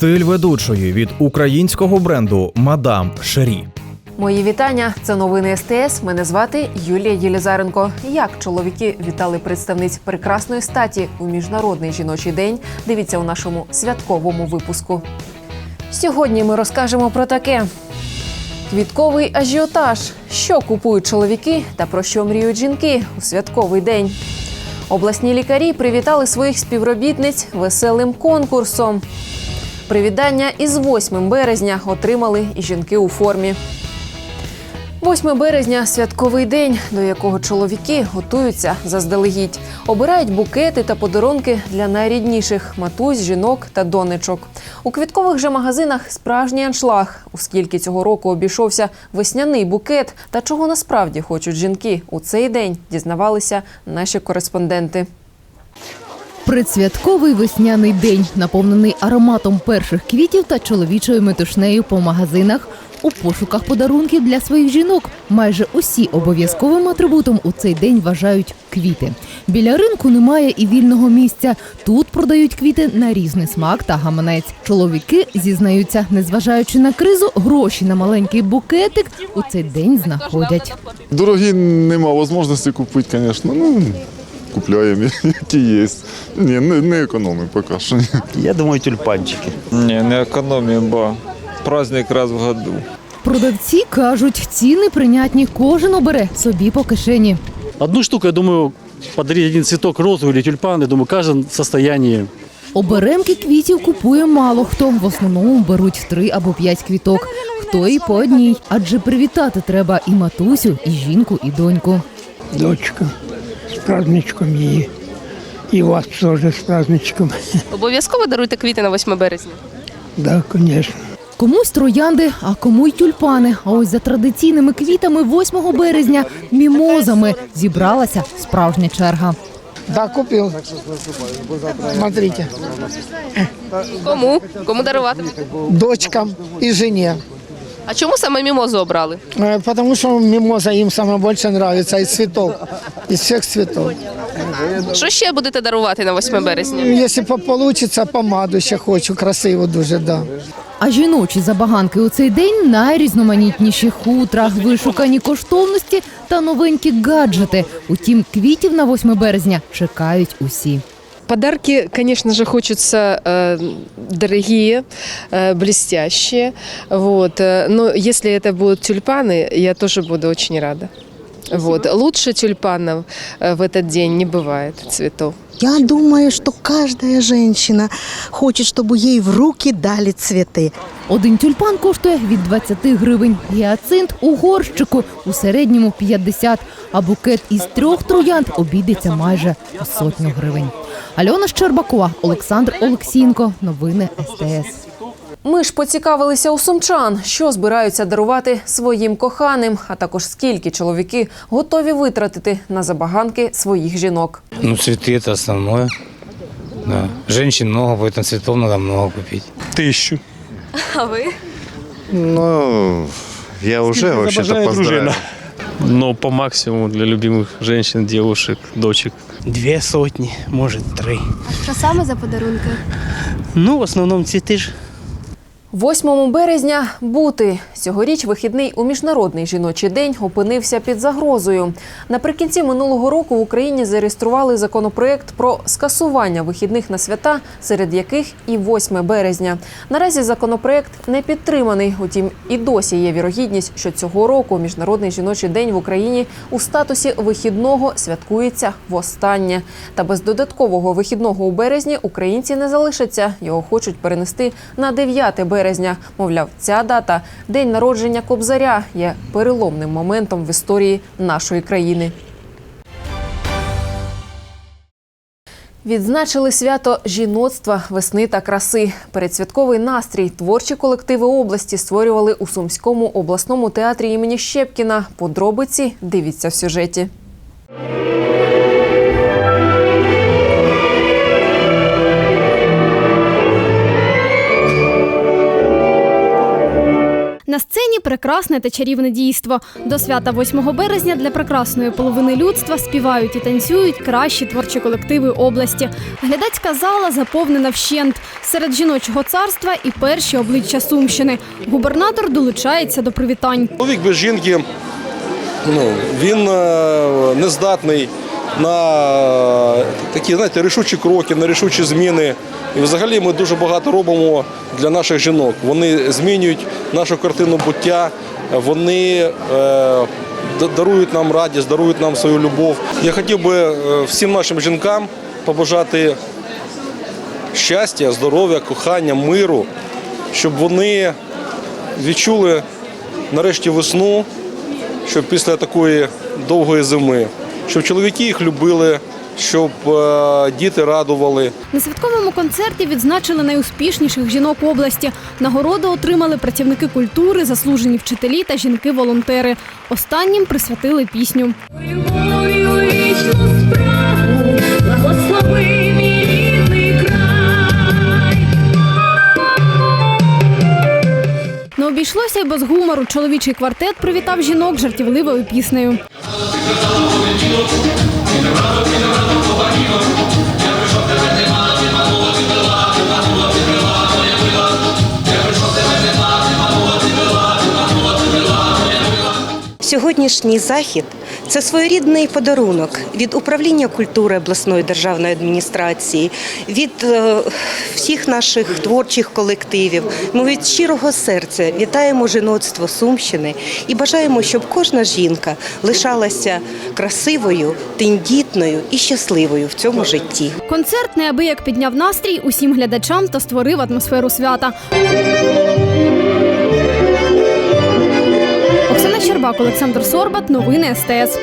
Стиль ведучої від українського бренду Мадам Шері. Мої вітання. Це новини СТС. Мене звати Юлія Єлізаренко. Як чоловіки вітали представниць прекрасної статі у міжнародний жіночий день? Дивіться у нашому святковому випуску. Сьогодні ми розкажемо про таке: квітковий ажіотаж, що купують чоловіки та про що мріють жінки у святковий день. Обласні лікарі привітали своїх співробітниць веселим конкурсом. Привітання із 8 березня отримали і жінки у формі. 8 березня святковий день, до якого чоловіки готуються заздалегідь. Обирають букети та подарунки для найрідніших матусь, жінок та донечок. У квіткових же магазинах справжній аншлаг, оскільки цього року обійшовся весняний букет. Та чого насправді хочуть жінки у цей день, дізнавалися наші кореспонденти. Предсвятковий весняний день, наповнений ароматом перших квітів та чоловічою метушнею по магазинах. У пошуках подарунків для своїх жінок майже усі обов'язковим атрибутом у цей день вважають квіти. Біля ринку немає і вільного місця. Тут продають квіти на різний смак та гаманець. Чоловіки зізнаються, незважаючи на кризу, гроші на маленький букетик у цей день знаходять. Дорогі нема можливості купити, звісно. Ну, купляємо, які є. Ні, не, не економимо поки що. ні. Я думаю, тюльпанчики. Не, не экономим, бо праздник раз в году. Продавці кажуть, ціни прийнятні, кожен обере собі по кишені. Одну штуку, я думаю, подарить один цветок розу или тюльпан, я думаю, каждый в состоянии. Оберемки квітів купує мало хто. В основному беруть три або п'ять квіток. Хто і по одній, адже привітати треба і матусю, і жінку, і доньку. дочка праздничком її. І вас теж з праздничком. Обов'язково даруйте квіти на 8 березня. Да, звісно. Комусь троянди, а кому й тюльпани. А ось за традиційними квітами 8 березня мімозами зібралася справжня черга. Да, купив. Смотрите, Кому? Кому дарувати? дочкам і жені. А чому саме мімозу обрали? Е, Потому що мимоза їм саме більше подобається із цвітів, із всіх цвітів. Що ще будете дарувати на 8 березня? Якщо вийде, помаду ще хочу, красиву дуже, да. А жіночі забаганки у цей день найрізноманітніші хутра, вишукані коштовності та новенькі гаджети. Утім, квітів на 8 березня чекають усі. Подарки, конечно же, хочется э, дорогие, э, блестящие. Вот. э, Но если это будут тюльпаны, я тоже буду очень рада. Вот. Лучше тюльпанов э, в этот день не бывает цветов. Я думаю, что каждая женщина хочет, чтобы ей в руки дали цветы. Один тюльпан коштує від 20 гривень, гіацинт у горщику у середньому 50, а букет із трьох троянд обійдеться майже у сотню гривень. Альона Щербакова, Олександр Олексієнко. Новини СТС. Ми ж поцікавилися у сумчан, що збираються дарувати своїм коханим, а також скільки чоловіки готові витратити на забаганки своїх жінок. Ну, цветы это основное. Да. Женщин много, поэтому цветов надо много купить. Тысячу. А ви? Ну, я уже вообще-то поздравляю. Но по максимуму для любимых женщин, девушек, дочек. Две сотни, может, три. Що саме за подарунки? Ну, в основном цветы же. 8 березня бути цьогоріч вихідний у міжнародний жіночий день опинився під загрозою. Наприкінці минулого року в Україні зареєстрували законопроект про скасування вихідних на свята, серед яких і 8 березня. Наразі законопроект не підтриманий. Утім, і досі є вірогідність, що цього року міжнародний жіночий день в Україні у статусі вихідного святкується востаннє. Та без додаткового вихідного у березні українці не залишаться. Його хочуть перенести на 9 березня. Мовляв, ця дата день народження Кобзаря є переломним моментом в історії нашої країни. Відзначили свято жіноцтва, весни та краси. Передсвятковий настрій творчі колективи області створювали у Сумському обласному театрі імені Щепкіна. Подробиці дивіться в сюжеті. Сцені прекрасне та чарівне дійство. До свята 8 березня для прекрасної половини людства співають і танцюють кращі творчі колективи області. Глядацька зала заповнена вщент. Серед жіночого царства і перші обличчя Сумщини. Губернатор долучається до привітань. Чоловік без жінки, ну, він е, не здатний на е, такі, знаєте, рішучі кроки, на рішучі зміни. І взагалі ми дуже багато робимо для наших жінок. Вони змінюють нашу картину буття, вони е, дарують нам радість, дарують нам свою любов. Я хотів би е, всім нашим жінкам побажати щастя, здоров'я, кохання, миру, щоб вони відчули нарешті весну, щоб після такої довгої зими, щоб чоловіки їх любили, щоб е, діти радували. На святковому концерті відзначили найуспішніших жінок області. Нагороду отримали працівники культури, заслужені вчителі та жінки-волонтери. Останнім присвятили пісню. Не обійшлося й без гумору. Чоловічий квартет привітав жінок жартівливою піснею. Сьогоднішній захід це своєрідний подарунок від управління культури обласної державної адміністрації, від е, всіх наших творчих колективів. Ми від щирого серця вітаємо жіноцтво Сумщини і бажаємо, щоб кожна жінка лишалася красивою, тендітною і щасливою в цьому житті. Концерт неабияк підняв настрій усім глядачам та створив атмосферу свята. Щербак, Олександр Сорбат. Новини СТС.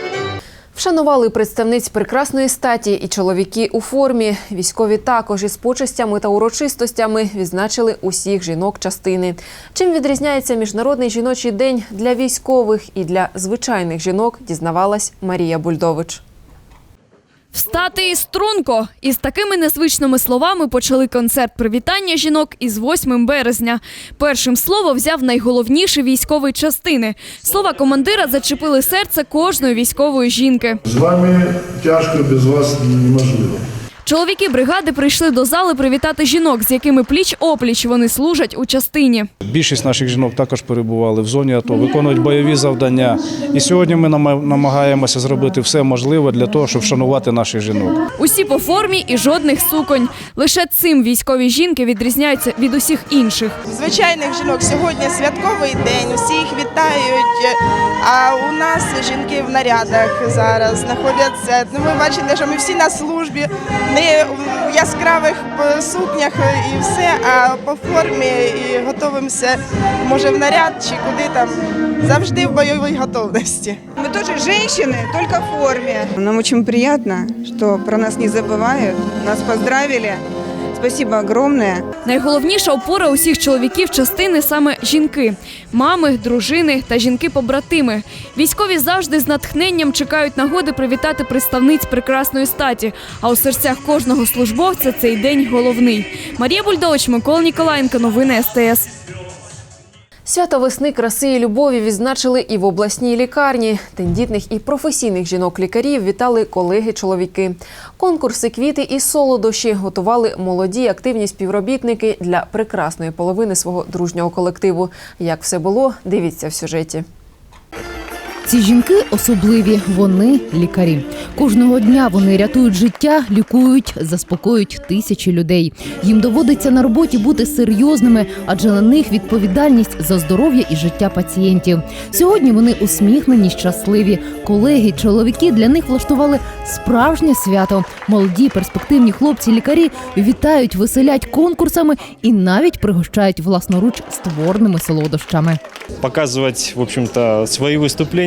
Вшанували представниць прекрасної статі і чоловіки у формі. Військові також із почестями та урочистостями відзначили усіх жінок частини. Чим відрізняється міжнародний жіночий день для військових і для звичайних жінок, дізнавалась Марія Бульдович. Встати і струнко із такими незвичними словами почали концерт привітання жінок із 8 березня. Першим слово взяв найголовніше військовий частини. Слова командира зачепили серце кожної військової жінки. З вами тяжко без вас неможливо. Чоловіки бригади прийшли до зали привітати жінок, з якими пліч опліч вони служать у частині. Більшість наших жінок також перебували в зоні АТО, виконують бойові завдання. І сьогодні ми нама- намагаємося зробити все можливе для того, щоб вшанувати наших жінок. Усі по формі і жодних суконь. Лише цим військові жінки відрізняються від усіх інших. звичайних жінок сьогодні святковий день, усі їх вітають. А у нас жінки в нарядах зараз знаходяться. Ну, ви бачите, що ми всі на службі, не в яскравих е, сукнях і все, а по формі і готуємося, може, в наряд чи куди там, завжди в бойовій готовності. Мы тоже женщины, только в форме. Нам очень приятно, что про нас не забывают, нас поздравили. Спасибо огромное. Найголовніша опора усіх чоловіків частини саме жінки, мами, дружини та жінки-побратими. Військові завжди з натхненням чекають нагоди привітати представниць прекрасної статі. А у серцях кожного службовця цей день головний. Марія Бульдович, Микола Ніколаєнко, новини СТС. Свято весни, краси і любові відзначили і в обласній лікарні. Тендітних і професійних жінок-лікарів вітали колеги-чоловіки. Конкурси, квіти і солодощі готували молоді активні співробітники для прекрасної половини свого дружнього колективу. Як все було, дивіться в сюжеті. Ці жінки особливі, вони лікарі. Кожного дня вони рятують життя, лікують, заспокоюють тисячі людей. Їм доводиться на роботі бути серйозними, адже на них відповідальність за здоров'я і життя пацієнтів. Сьогодні вони усміхнені, щасливі. Колеги, чоловіки для них влаштували справжнє свято. Молоді перспективні хлопці-лікарі вітають, веселять конкурсами і навіть пригощають власноруч створеними солодощами. показывать, в общем-то, свои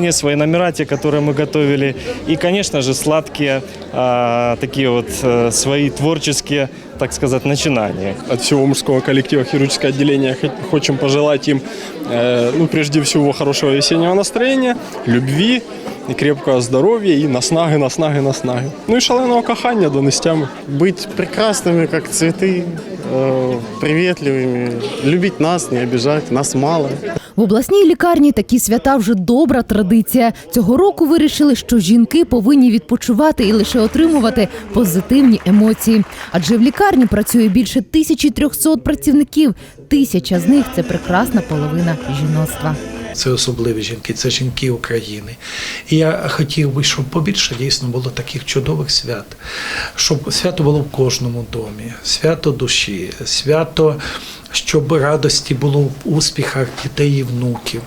выступления, свои номера, те, которые мы готовили. И, конечно же, сладкие, а, такие вот э, свои творческие, так сказать, начинания. От всего мужского коллектива хирургическое отделение хо- хочем пожелать им, э, ну, прежде всего, хорошего весеннего настроения, любви, і крепкого здоров'я, і наснаги, наснаги, наснаги. Ну і шаленого кохання до нестями. Быть прекрасными, как цветы, э, приветливыми, любить нас, не обижать, нас мало. В обласній лікарні такі свята вже добра традиція. Цього року вирішили, що жінки повинні відпочивати і лише отримувати позитивні емоції. Адже в лікарні працює більше 1300 працівників. Тисяча з них це прекрасна половина жіноцтва. Це особливі жінки, це жінки України. І я хотів би, щоб побільше дійсно було таких чудових свят, щоб свято було в кожному домі, свято душі, свято, щоб радості було в успіхах дітей і внуків,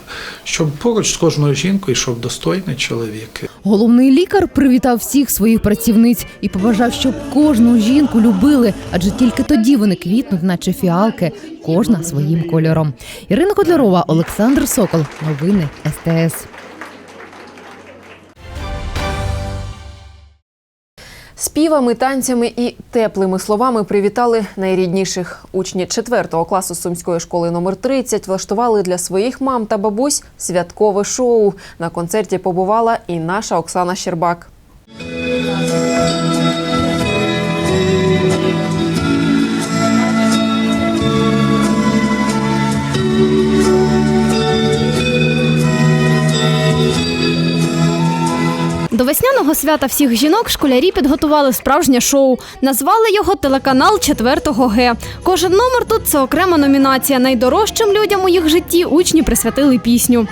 щоб поруч з кожною жінкою йшов достойний чоловік. Головний лікар привітав всіх своїх працівниць і побажав, щоб кожну жінку любили, адже тільки тоді вони квітнуть, наче фіалки, кожна своїм кольором. Ірина Котлярова, Олександр Сокол. Новини СТС. Співами, танцями і теплими словами привітали найрідніших. Учні 4 класу Сумської школи номер 30 влаштували для своїх мам та бабусь святкове шоу. На концерті побувала і наша Оксана Щербак. До свята всіх жінок школярі підготували справжнє шоу. Назвали його телеканал 4 Г. Кожен номер тут це окрема номінація. Найдорожчим людям у їх житті учні присвятили пісню.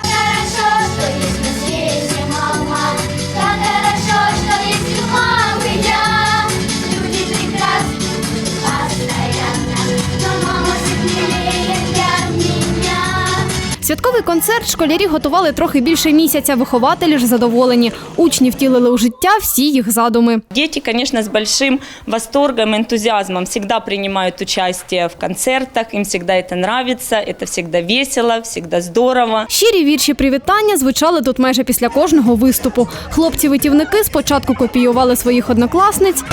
Святковий концерт школярі готували трохи більше місяця. Вихователі ж задоволені. Учні втілили у життя всі їх задуми. Дети, конечно, с большим восторгом, энтузиазмом всегда принимают участие в концертах, им всегда это нравится, это всегда весело, всегда здорово. Щирі вірші привітання звучали тут майже після кожного виступу. Хлопці-витівники спочатку копіювали своїх однокласниць.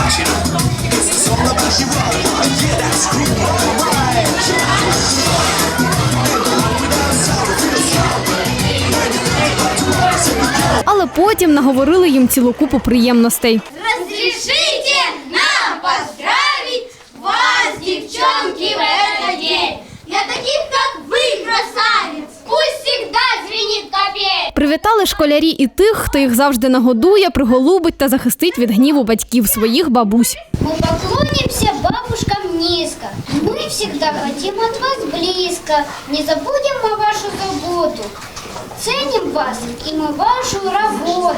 потім наговорили їм цілу купу приємностей. Разрешите нам поздравить вас, девчонки, в этот день. Для таких, как вы, красавиц, пусть всегда звенит копей. Привітали школярі і тих, хто їх завжди нагодує, приголубить та захистить від гніву батьків своїх бабусь. Мы поклонимся бабушкам низко. Мы всегда хотим от вас близко. Не забудем мы вашу заботу. Ценим вас и мы вашу работу.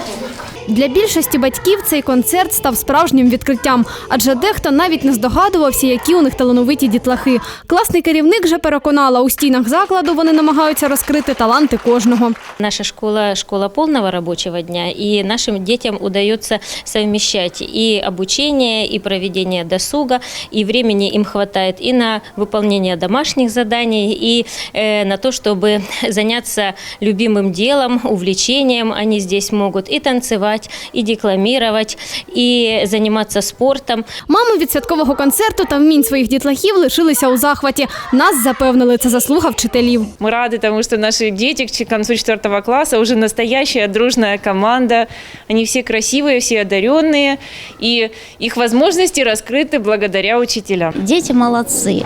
Для більшості батьків цей концерт став справжнім відкриттям, адже дехто навіть не здогадувався, які у них талановиті дітлахи. Класний керівник же переконала, у стінах закладу вони намагаються розкрити таланти кожного. Наша школа – школа полного рабочего дня, и нашим детям удается совмещать и обучение, и проведение досуга, и времени им хватает и на выполнение домашних заданий, и э, на то, чтобы заняться любимым делом, увлечением. Они здесь могут и танцевать, и декламировать, и заниматься спортом. Мами від святкового концерту та вмінь своїх дітлахів лишилися у захваті. Нас запевнили, це заслуга вчителів. Мы рады тому, что наши дети к концу четвертого класса уже настоящая дружная команда. Они все красивые, все одаренные, и их возможности раскрыты благодаря учителям. Дети молодцы.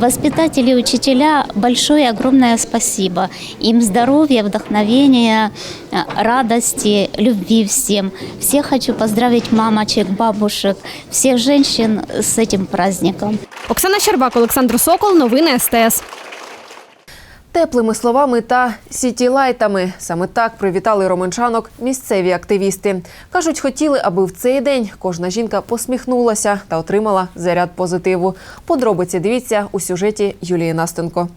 Воспитатели и учителя большое огромное спасибо. Им здоровья, вдохновения, э, радости, любви всем. Всех хочу поздравить мамочек, бабушек, всех женщин с этим праздником. Оксана Щербак, Олександр Сокол. Новини СТС. Теплими словами та сітілайтами саме так привітали романчанок місцеві активісти. кажуть, хотіли, аби в цей день кожна жінка посміхнулася та отримала заряд позитиву. Подробиці дивіться у сюжеті Юлії Настенко.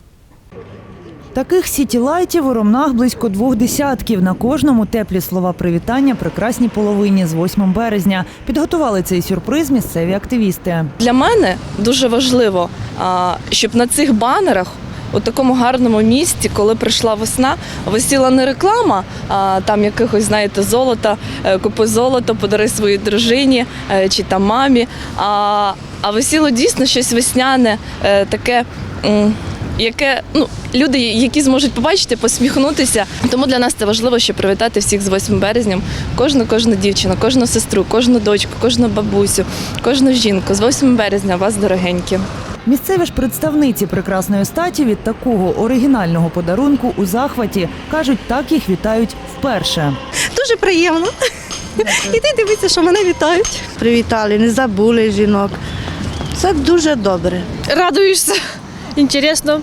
Таких сітілайтів у Ромнах близько двох десятків. На кожному теплі слова привітання прекрасній половині з 8 березня. Підготували цей сюрприз місцеві активісти. Для мене дуже важливо, щоб на цих банерах. У такому гарному місті, коли прийшла весна, висіла не реклама, а там якихось, знаєте, золота, е, купи золото, подари своїй дружині е, чи там мамі. А, а висіло дійсно щось весняне, е, таке. Яке ну люди, які зможуть побачити, посміхнутися. Тому для нас це важливо, щоб привітати всіх з 8 березням. Кожну, кожну дівчину, кожну сестру, кожну дочку, кожну бабусю, кожну жінку з 8 березня вас дорогенькі. Місцеві ж представниці прекрасної статі від такого оригінального подарунку у захваті кажуть, так їх вітають вперше. Дуже приємно. Іди дивитися, що мене вітають. Привітали, не забули жінок. Це дуже добре. Радуешься, интересно.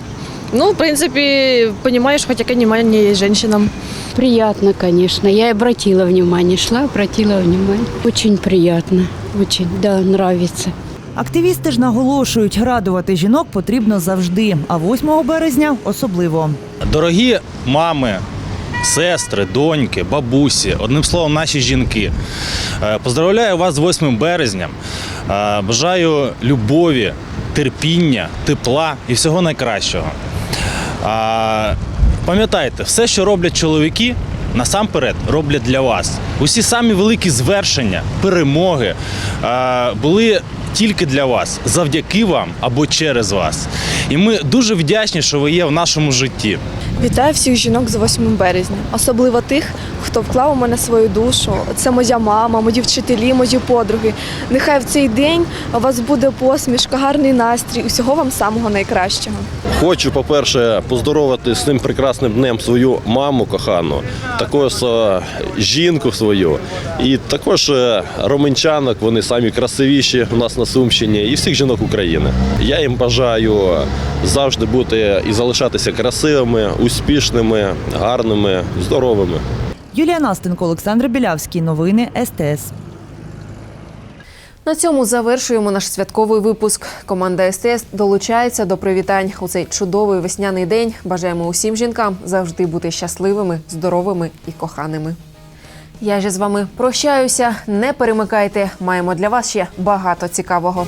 Ну, в принципе, понимаешь, хоть яке внимание есть женщинам. Приятно, конечно. Я и обратила внимание, шла, обратила внимание. Очень приятно, очень, да, нравится. Активісти ж наголошують, радувати жінок потрібно завжди, а 8 березня особливо. Дорогі мами, сестри, доньки, бабусі, одним словом, наші жінки. е, Поздравляю вас з 8 березня. Е, Бажаю любові, терпіння, тепла і всього найкращого. А, Пам'ятайте, все, що роблять чоловіки, насамперед роблять для вас. Усі самі великі звершення, перемоги е, були тільки для вас, завдяки вам або через вас. І ми дуже вдячні, що ви є в нашому житті. Вітаю всіх жінок з 8 березня, особливо тих, хто вклав у мене свою душу. Це моя мама, мої вчителі, мої подруги. Нехай в цей день у вас буде посмішка, гарний настрій. Усього вам самого найкращого. Хочу, по-перше, поздоровити з цим прекрасним днем свою маму кохану, також е, жінку свою, і також е, романчанок, вони самі красивіші у нас на Сумщині, і всіх жінок України. Я їм бажаю завжди бути і залишатися красивими, успішними, гарними, здоровими. Юлія Настенко, Олександр Білявський. Новини СТС. На цьому завершуємо наш святковий випуск. Команда СТС долучається до привітань у цей чудовий весняний день. Бажаємо усім жінкам завжди бути щасливими, здоровими і коханими. Я же з вами прощаюся. Не перемикайте. Маємо для вас ще багато цікавого.